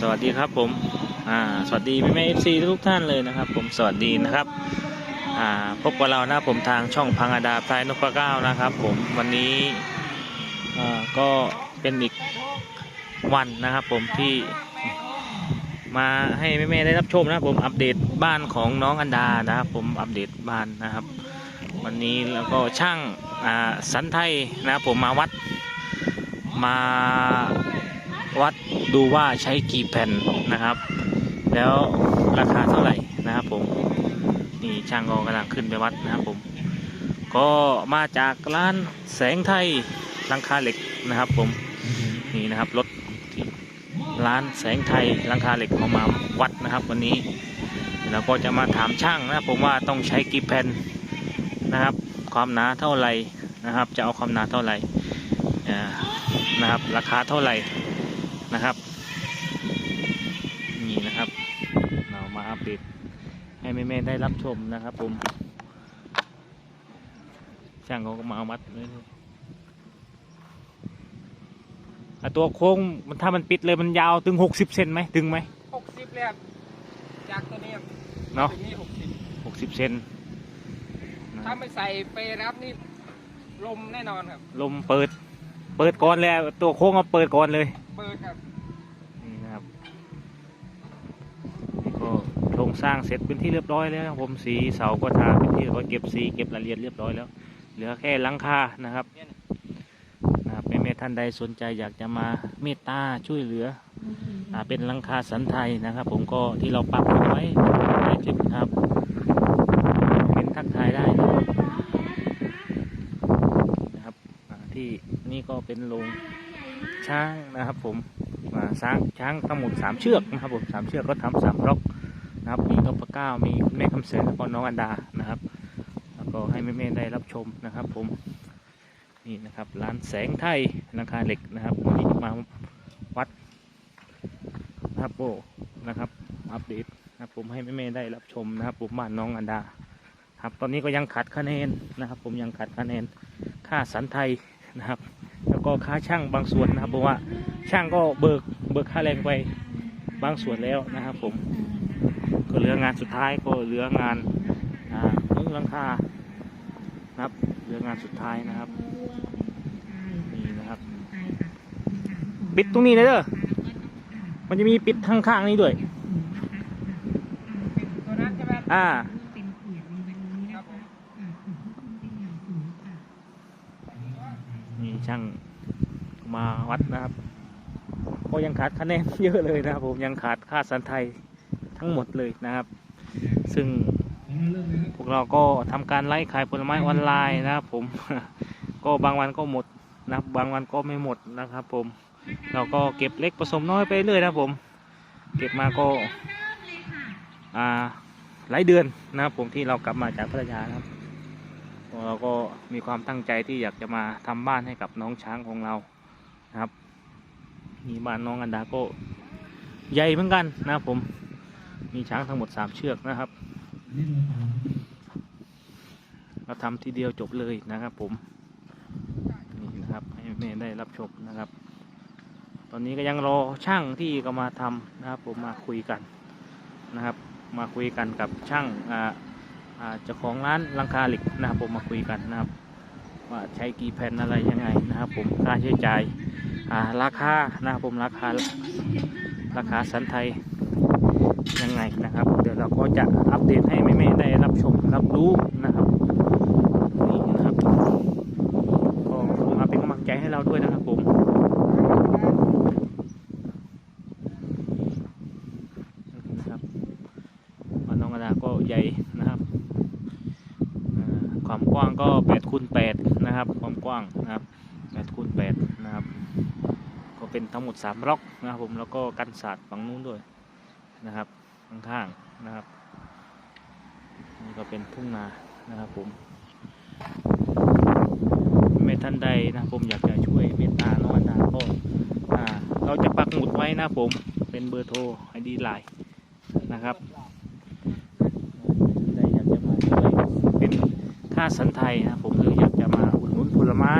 สวัสดีครับผมอ่าสวัสดีพี่แม่เอฟซีทุกท่านเลยนะครับ ผมสวัสดีนะครับอ่าพบกับเรานะผมทางช่องพังอาดาพลายนพเก้านะครับ ผมวันนี้อ่าก็เป็นอีกวันนะครับ ผมที่มาให้แม่ๆได้รับชมนะครับผมอัปเดตบ้านของน้องอันดานะครับ ผมอัปเดตบ้านนะครับ วันนี้แล้วก็ช่างอ่าสันไทยนะครับผมมาวัดมา วัดดูว่าใช้กี่แผ่นนะครับ แล้วราคาเท่าไหร่นะครับผมนี่ช่างก็กำลังขึ้นไปวัดนะครับผม ก็มาจากร้านแสงไทยลังคาเหล็กนะครับผมนี่นะครับรถที่ร้านแสงไทยลังคาเหล็กเขามาวัดนะครับ วันนี้เราก็จะมาถามช่างนะครับผมว่าต้องใช้กี่แผ่นนะครับ ความหนาเท่าไหร่นะครับ จะเอาความหนาเท่าไหร่นะครับ ราคาเท่าไหร่ นะครับ นี่นะครับ เรามาอัปเดตให้แม่ๆได้รับชมนะครับ ผม ช่างเขาก็มาเอามัดเลยอะตัวโค้งมันถ้ามันปิดเลยมันยาวถึงหกสิบเซนไหมถึงไหมหกสิบเลยครับจากตัวนี้ครับเนาะถึงนี่หกสิบหกสิบเซนนะคถ้ารับไม่ใส่เปรรับนี่ลมแน่นอนครับ ลมเปิด เปิดก่อนแล้วตัวโค้งเอาเปิดก่อนเลยเปิดครับนี่นะครับนี่ก็โครงสร้างเสร็จเป็นที่เรียบร้อยแล้วนะครับผมสีเสาก็ทาเป็นที่เรียบร้อยเก็บสีเก็บรายละเอียดเรียบร้อยแล้ว เหลือแค่หลังคานะครับนะครับแม่ๆท่านใดสนใจอยากจะมาเมตตาช่วยเหลืออ่าเป็นหลังคาสันไทยนะครับ ผมก็ที่เราปักเอาไว้ในคลิปนะครับ เป็นทักทายได้นะครับนะครับอ่าที่นี่ ก็เป็นโรงช้างนะครับ ผมมาช้างช้างทั้งหมดสามเชือกนะครับผมสามเชือกก็ทำสามล็อกนะครับมีนพเก้ามีคุณแม่คำเสนแล้วก็น้องอันดานะครับ แล้วก็ให้แม่ๆได้รับชมนะครับ ผมนี่นะครับร้านแสงไทยราคาเหล็กนะครับวันนี้มาวัดนะครับโอ้นะครับอัปเดตนะครับผมให้แม่ๆได้รับชมนะครับผมบ้านน้องอันดาครับตอนนี้ก็ยังขาดคะแนนนะครับ ผมยังขาดคะแนนค่าสันไทยนะครับ แล้วก็ค่าช่างบางส่วนนะครับเพราะว่าช่างก็เบิกเบิกค่าแรงไปบางส่วนแล้วนะครับผม ก็เหลืองานสุดท้ายก็เหลืองานอ่ามุ้งหลังคานะครับเหลืองานสุดท้ายนะครับนี่นะครับ ปิดตรงนี้เลยเด้อมันจะมีปิดข้างๆนี้ด้วยอ่า ครับผม นี่ ช่างมาวัดนะครับ ก็ยังขาดคะแนนเยอะเลยนะครับผมยังขาดค่าสันไทยทั้งหมดเลยนะครับ ซึ่งพวกเราก็ทำการไล่ขายผลไม้ออนไลน์นะครับผมก็บางวันก็หมดนะครับบางวันก็ไม่หมดนะครับ ผม เราก็เก็บเล็กผสมน้อยไปเรื่อยนะครับผม เก็บมาก็อ่าหลายเดือนนะครับผมที่เรากลับมาจากพัทยานะครับ เราก็มีความตั้งใจที่อยากจะมาทำบ้านให้กับน้องช้างของเรานะครับมีบ้านน้องอันดาก็ใหญ่เหมือนกันนะครับผมมีช้างทั้งหมดสามเชือกนะครับเราทำทีเดียวจบเลยนะครับ ผมนี่นะครับให้แม่ได้รับชมนะครับ ตอนนี้ก็ยังรอช่างที่ก็มาทำนะครับ ผมมาคุยกันนะครับ มาคุยกันกับช่างอ่าอ่า เจ้าของร้านลังคาเหล็กนะครับผมมาคุยกันนะครับ ว่าใช้กี่แผ่นอะไรยังไงนะครับ ผมค่าใช้จ่ายราคานะครับผมราคาราคาสันไทยยังไงนะครับ เดี๋ยวเราก็จะอัปเดตให้แม่ๆได้รับชมรับรู้นะครับนี่นะครับก็มาเป็นกำลังใจให้เราด้วยนะครับผมนะครับบ้านน้องกระดาก็ใหญ่นะครับ อ่า ความกว้างก็8คูณ8นะครับ ความกว้างนะครับ8คูณ8นะครับ ก็เป็นทั้งหมด3บล็อกนะครับผม แล้วก็กันศาสตร์ฝั่งนู้นด้วยนะครับ ข้างๆนะครับ นี่ก็เป็นทุ่งนานะครับผมเมท่านใดนะผมอยากจะช่วยเมตตาน้องอนดาก็เราจะปักหมุดไว้นะผม เป็นเบอร์โทรไอดีไลน์นะครับ ท่านใดอยากจะมาช่วยเป็น ค่าสันไทยนะผมหรือยากจะมาอุดหนุนผลไม้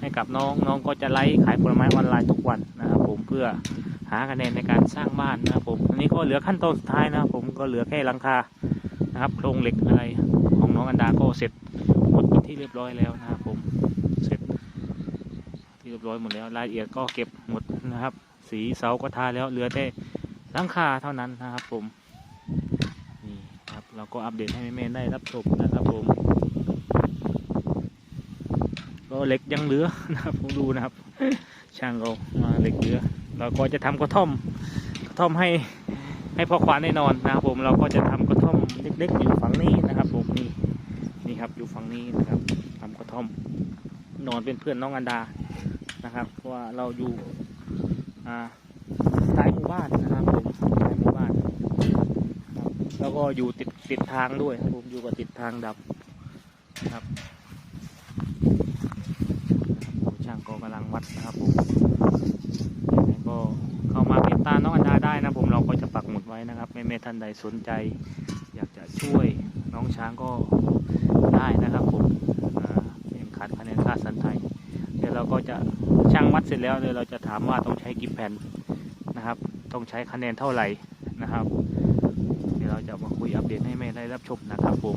ให้กับน้องน้องก็จะไลฟ์ขายผลไม้ออนไลน์ทุกวันนะครับผมเพื่อหาคะแนนในการสร้างบ้านนะครับผมอันนี้ก็เหลือขั้นตอนสุดท้ายนะผมก็เหลือแค่หลังคานะครับโครงเหล็กอะไรของน้องอันดาก็เสร็จหมดที่เรียบร้อยแล้วนะครับผมเสร็จที่เรียบร้อยหมดแล้วรายละเอียดก็เก็บหมดนะครับ สีเสาก็ทาแล้วเหลือแต่หลังคาเท่านั้นนะครับผม เราก็อัปเดตให้แม่ๆได้รับชมนะครับผม ก็เหล็กยังเหลือนะครับผมดูนะครับ ช่างเรามาเหล็กเหลือ เราก็จะทำกระท่อมกระท่อมให้ให้พ่อควานได้นอนนะครับผมเราก็จะทำกระท่อมเล็กๆอยู่ฝั่งนี้นะครับผมนี่นี่ครับอยู่ฝั่งนี้นะครับทำกระท่อมนอนเป็นเพื่อนน้องอันดานะครับเพราะว่าเราอยู่อ่าท้ายหมู่บ้านนะครับผมท้ายหมู่บ้าน แล้วก็อยู่ติดติดทางด้วยครับผมอยู่กับติดทางดำนะครับช่างก็กำลังวัดนะครับผมก็เข้ามาติดตามน้องอันดาได้นะผมเราก็จะปักหมุดไว้นะครับ ไม่ไม่ท่านใดสนใจ อยากจะช่วยน้องช้างก็ได้นะครับผมเอ่ายังขาดคะแนนค่าสันไทยเดี๋ยวเราก็จะช่างวัดเสร็จแล้วเดี๋ยวเราจะถามว่าต้องใช้กี่แผ่นนะครับ ต้องใช้คะแนนเท่าไหร่นะครับ เราจะมาคุยอัปเดตให้แม่ได้รับชมนะครับผม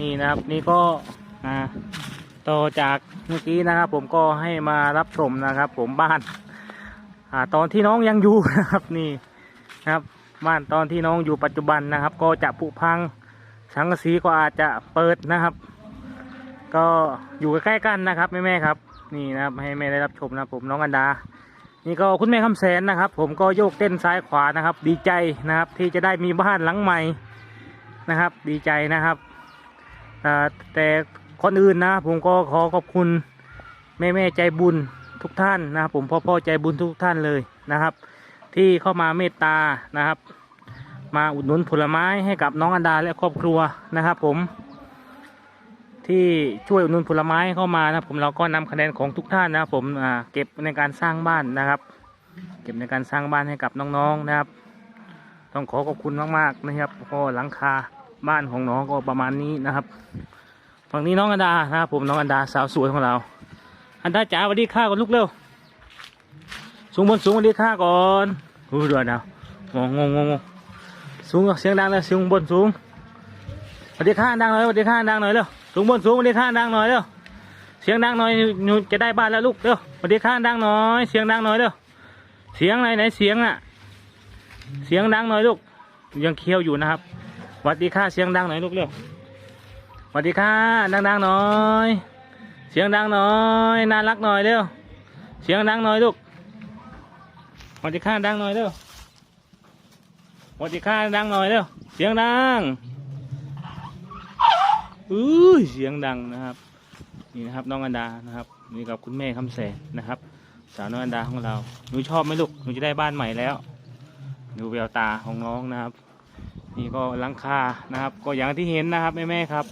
นี่นะครับนี่ก็อ่าต่อจากเมื่อกี้นะครับ ผมก็ให้มารับชมนะครับ ผมบ้านอ่าตอนที่น้องยังอยู่นะครับนี่นะครับบ้านตอนที่น้องอยู่ปัจจุบันนะครับ ก็จะผุพังสังกะสีก็อาจจะเปิดนะครับ ก็อยู่ใกล้ๆกันนะครับแม่ๆครับ นี่นะครับให้แม่ได้รับชมนะผมน้องอันดา นี่ก็คุณแม่คำแสนนะครับ ผมก็โยกเต้นซ้ายขวานะครับ ดีใจนะครับ ที่จะได้มีบ้านหลังใหม่นะครับ ดีใจนะครับแต่คนอื่นนะผมก็ขอขอบคุณแม่แม่ใจบุญทุกท่านนะครับผมพ่อพ่อใจบุญทุกท่านเลยนะครับ ที่เข้ามาเมตตานะครับ มาอุดหนุนผลไม้ให้กับน้องอันดาและครอบครัวนะครับ ผม ที่ช่วยอุดหนุนผลไม้เข้ามานะผมเราก็นำคะแนนของทุกท่านนะผมเก็บในการสร้างบ้านนะครับ เก็บในการสร้างบ้านให้กับน้องๆนะครับ ต้องขอขอบคุณมากๆนะครับก็หลังคาบ้านของน้องก็ประมาณนี้นะครับ ฝั่งนี้น้องอันดานะครับผมน้องอันดาสาวสวยของเรา อันดาจ๋าสวัสดีค่ะก่อนลูกเร็วสูงบนสูงสวัสดีค่ะก่อนอู้ดูนะงงงงงงสูงเสียงดังเลยสูงบนสูงสวัสดีค่ะดังหน่อยสวัสดีค่ะดังหน่อยเร็ว สูงบนสูงวัสดีค่ะดังหน่อยเร็วเสียงดังหน่อยหนูจะได้บ้านแล้วลูกเร็วสวัสดีค่ะดังหน่อย เสียงดังหน่อยเร็วเสียงไหนไหนเสียงอะ เสียงดังหน่อยลูก ยังเคี้ยวอยู่นะครับวัสดีค่ะเสียงดังหน่อยลูกเร็ววัสดีค่ะดังๆหน่อย เสียงดังหน่อยน่ารักหน่อยเร็วเสียงดังหน่อยลูกวัสดีค่ะดังหน่อยเร็ววัสดีค่ะดังหน่อยเร็วเสียงดัง อุ้ยเสียงดังนะครับ นี่นะครับน้องอันดานะครับนี่กับคุณแม่คำแสนนะครับ สาวน้องอันดาของเราหนูชอบไหมลูกหนูจะได้บ้านใหม่แล้วดูแววตาของน้องนะครับ นี่ก็หลังคานะครับ ก็อย่างที่เห็นนะครับแม่ๆครับ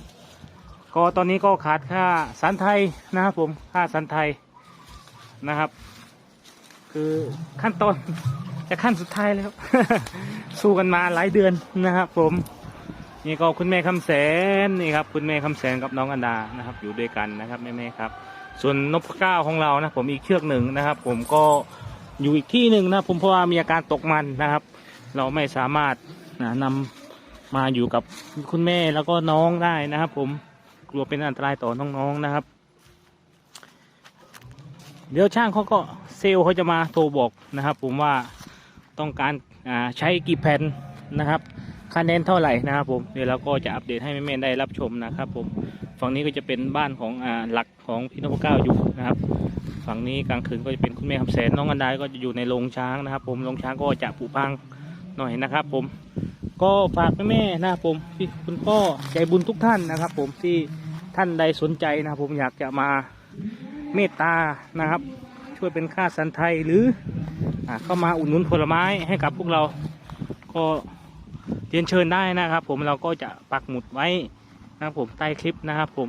ก็ตอนนี้ก็ขาดค่าสันไทยนะครับผมค่าสันไทยนะครับ คือขั้นตอนจะขั้นสุดท้ายแล้ว สู้กันมาหลายเดือนนะครับผม นี่ก็คุณแม่คำแสนนี่ครับคุณแม่คำแสนกับน้องอันดานะครับ อยู่ด้วยกันนะครับแม่ๆครับ ส่วนนพเก้าของเรานะผมอีกเชือกหนึ่งนะครับ ผมก็อยู่อีกที่หนึ่งนะผมเพราะว่ามีอาการตกมันนะครับ เราไม่สามารถนะนำมาอยู่กับคุณแม่แล้วก็น้องได้นะครับ ผมกลัวเป็นอันตรายต่อน้องๆนะครับ เดี๋ยวช่างเขาก็เซลเขาจะมาโทรบอกนะครับ ผมว่าต้องการใช้กี่แผ่นนะครับ คะแนนเท่าไหร่นะครับผมเดี๋ยวเราก็จะอัปเดตให้แม่ๆได้รับชมนะครับผมฝั่งนี้ก็จะเป็นบ้านของอ่าหลักของพี่นพเก้าอยู่นะครับ ฝั่งนี้กลางคืนก็จะเป็นคุณแม่คำแสนน้องอันดาก็จะอยู่ในโรงช้างนะครับ ผมโรงช้างก็จะผุพังหน่อยนะครับ ผมก็ฝากแม่ๆนะครับผมพี่คุณพ่อใจบุญทุกท่านนะครับ ผมที่ท่านใดสนใจนะครับผมอยากจะมาเมตตานะครับ ช่วยเป็นค่าสันไทยหรืออเข้ามาอุดหนุนผลไม้ให้กับพวกเราก็ เรียนเชิญได้นะครับ ผมเราก็จะปักหมุดไว้นะครับผมใต้คลิปนะครับผม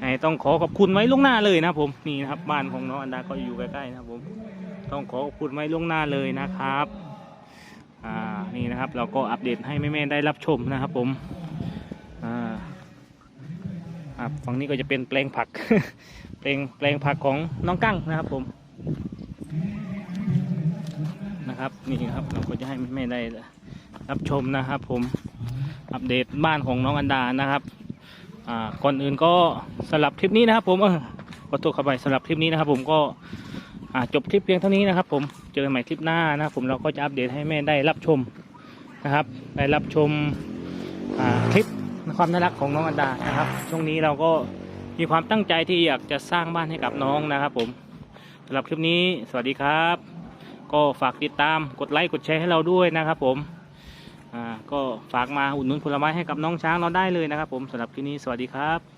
ไอต้องขอขอบคุณไว้ล่วงหน้าเลยนะครับผมนี่นะครับบ้านของน้องอันดาก็อยู่ใกล้ๆนะครับผมต้องขอขอบคุณไว้ล่วงหน้าเลยนะครับอ่านี่นะครับ เราก็อัปเดตให้แม่ๆได้รับชมนะครับ ผมอ่าครับฝั่งนี้ก็จะเป็นแปลงผัก แปลงแปลงผักของน้องกั้งนะครับผมนะครับนี่ครับเราก็จะให้แม่ๆได้ รับชมนะครับ ผมอัปเดตบ้านของน้องอันดานะครับอ่าก่อนอื่นก็สำหรับคลิปนี้นะครับ ผมเออขอตัวเข้าไปสำหรับคลิปนี้นะครับ ผมก็อ่าจบคลิปเพียงเท่านี้นะครับ ผมเจอกันใหม่คลิปหน้านะครับ ผมเราก็จะอัปเดตให้แม่ได้รับชมนะครับ ได้รับชมอ่าคลิปความน่ารักของน้องอันดานะครับ ช่วงนี้เราก็มีความตั้งใจที่อยากจะสร้างบ้านให้กับน้องนะครับ ผมสำหรับคลิปนี้สวัสดีครับ ก็ฝากติดตามกดไลค์กดแชร์ให้เราด้วยนะครับ ผม อ่าก็ฝากมาอุดหนุนผลไม้ให้กับน้องช้างเราได้เลยนะครับผมสำหรับคลิปนี้สวัสดีครับ